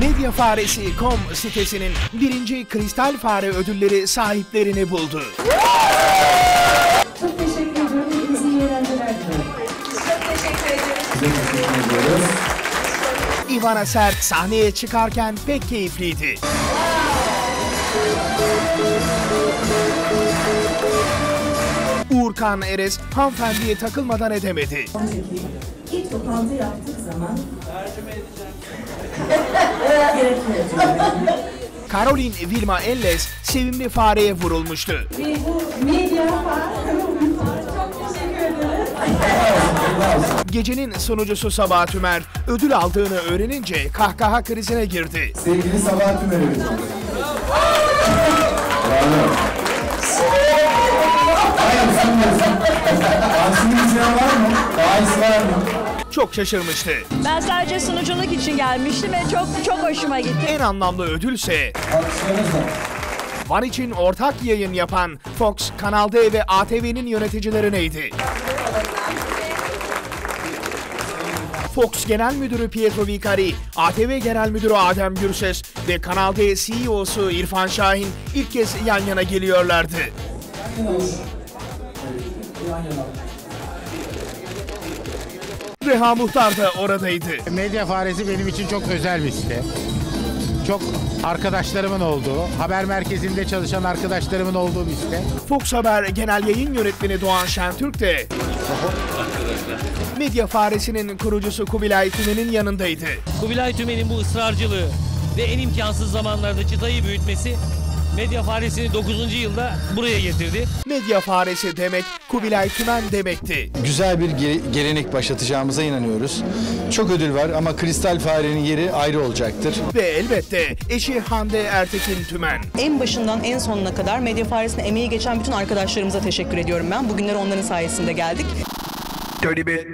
Medyafaresi.com sitesinin birinci kristal fare ödülleri sahiplerini buldu. Çok teşekkür ediyorum. Hepinize iyi eğlenceler diliyorum. Ivana Sert sahneye çıkarken pek keyifliydi. Uğurkan Erez hanımefendiye takılmadan edemedi. İlk toplantı yaptık zaman gerekmiyor. Caroline Vilma Elles sevimli fareye vurulmuştu. Gecenin sunucusu Sabah Tümer ödül aldığını öğrenince kahkaha krizine girdi. Sevgili Sabah Tümer Öğretmen. Bravo. Hayır, sunmuyorsun. Var mı? Faiz var mı? Çok şaşırmıştı. Ben sadece sunuculuk için gelmiştim ve çok çok hoşuma gitti. En anlamlı ödülse. Van için ortak yayın yapan Fox, Kanal D ve ATV'nin yöneticileriydi. Fox Genel Müdürü Pietro Vicari, ATV Genel Müdürü Adem Gürses ve Kanal D CEO'su İrfan Şahin ilk kez yan yana geliyorlardı. Reha Muhtar da oradaydı. Medya Faresi benim için çok özel bir site. Çok arkadaşlarımın olduğu, haber merkezinde çalışan arkadaşlarımın olduğu bir site. Fox Haber Genel Yayın Yönetmeni Doğan Şentürk de Medya Faresi'nin kurucusu Kubilay Tümen'in yanındaydı. Kubilay Tümen'in bu ısrarcılığı ve en imkansız zamanlarda çıtayı büyütmesi Medya Faresi'ni 9. yılda buraya getirdi. Medya Faresi demek Kubilay Tümen demekti. güzel bir ge- gelenek başlatacağımıza inanıyoruz. Çok ödül var ama Kristal Fare'nin yeri ayrı olacaktır. Ve elbette eşi Hande Ertekin Tümen. En başından en sonuna kadar Medya Faresi'ne emeği geçen bütün arkadaşlarımıza teşekkür ediyorum ben. Bugünlere onların sayesinde geldik. Dönü bir